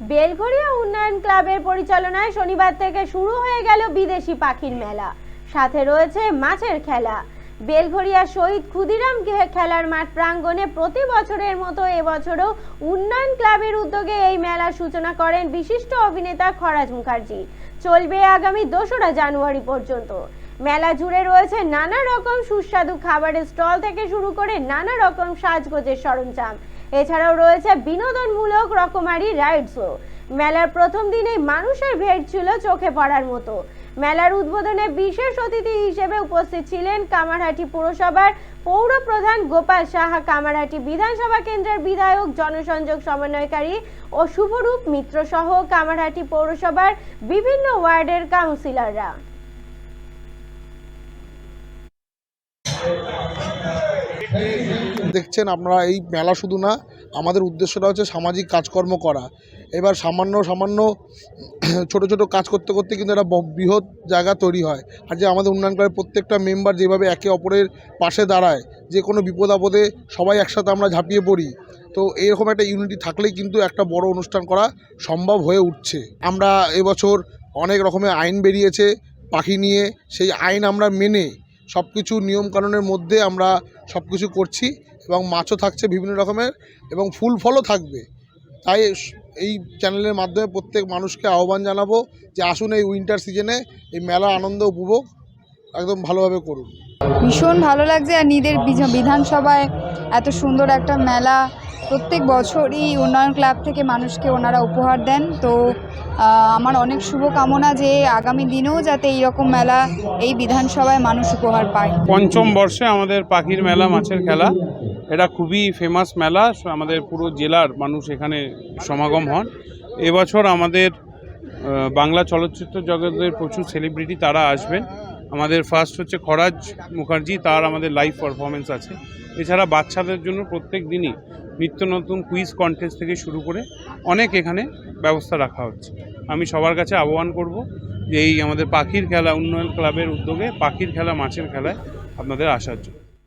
বেলঘরিয়া উন্নয়ন ক্লাবের পরিচালনায় শনিবার থেকে শুরু হয়ে গেল বিদেশি পাখির মেলা। সাথে রয়েছে মাছের খেলা। বেলঘরিয়া শহীদ ক্ষুদিরাম খেলার মাঠ প্রাঙ্গণে প্রতি বছরের মতো এবছরও উন্নয়ন ক্লাবের উদ্যোগে এই মেলার সূচনা করেন বিশিষ্ট অভিনেতা খরাজ মুখার্জি। চলবে আগামী দোসরা জানুয়ারি পর্যন্ত। মেলা জুড়ে রয়েছে নানা রকম সুস্বাদু খাবারের স্টল থেকে শুরু করে নানা রকম সাজগোজের সরঞ্জাম। এছাড়াও রয়েছে বিনোদনমূলক রকমারি রাইডসও। মেলার প্রথম দিনেই মানুষের ভিড় ছিল চোখে পড়ার মতো। মেলার উদ্বোধনে বিশেষ অতিথি হিসেবে উপস্থিত ছিলেন কামারহাটি পুরসভার পৌর প্রধান গোপাল সাহা, কামারহাটি বিধানসভা কেন্দ্রের বিধায়ক, জনসংযোগ সমন্বয়কারী ও শুভরূপ মিত্র সহ কামারহাটি পৌরসভার বিভিন্ন ওয়ার্ডের কাউন্সিলররা। দেখছেন, আপনারা এই মেলা শুধু না, আমাদের উদ্দেশ্যটা হচ্ছে সামাজিক কাজকর্ম করা। এবার সামান্য সামান্য ছোট ছোট কাজ করতে করতে কিন্তু একটা বৃহৎ জায়গা তৈরি হয়। আর যে আমাদের উন্নয়ন ক্লাবের প্রত্যেকটা মেম্বার যেভাবে একে অপরের পাশে দাঁড়ায়, যে কোনো বিপদ আপদে সবাই একসাথে আমরা ঝাঁপিয়ে পড়ি। তো এরকম একটা ইউনিটি থাকলেই কিন্তু একটা বড় অনুষ্ঠান করা সম্ভব হয়ে উঠছে। আমরা এবছর অনেক রকমের আইন বেরিয়েছে, পাখি নিয়ে। সেই আইন আমরা মেনে সব কিছু নিয়মকানুনের মধ্যে আমরা সব কিছু করছি এবং মাছও থাকছে বিভিন্ন রকমের এবং ফুল ফলও থাকবে। তাই এই চ্যানেলের মাধ্যমে প্রত্যেক মানুষকে আহ্বান জানাব যে আসুন এই উইন্টার সিজনে এই মেলা আনন্দ উপভোগ একদম ভালোভাবে করুন। ভীষণ ভালো লাগছে আর বিধা- বিধানসভায় এত সুন্দর একটা মেলা প্রত্যেক বছরই উন্নয়ন ক্লাব থেকে মানুষকে ওনারা উপহার দেন। তো আমার অনেক শুভকামনা যে আগামী দিনেও যাতে এইরকম মেলা এই বিধানসভায় মানুষ উপহার পায়। পঞ্চম বর্ষে আমাদের পাখির মেলা, মাছের খেলা। এটা খুবই ফেমাস মেলা। আমাদের পুরো জেলার মানুষ এখানে সমাগম হন। এবছর আমাদের বাংলা চলচ্চিত্র জগতের প্রচুর সেলিব্রিটি তারা আসবেন। আমাদের ফার্স্ট হচ্ছে খরাজ মুখার্জি, তার আমাদের লাইভ পারফরমেন্স আছে। এছাড়া বাচ্চাদের জন্য প্রত্যেক দিনই নিত্য নতুন কুইজ কন্টেস্ট থেকে শুরু করে অনেক এখানে ব্যবস্থা রাখা হচ্ছে। আমি সবার কাছে আহ্বান করব যে এই আমাদের পাখির খেলা উন্নয়ন ক্লাবের উদ্যোগে পাখির খেলা, মাছের খেলায় আপনাদের আসার জন্য।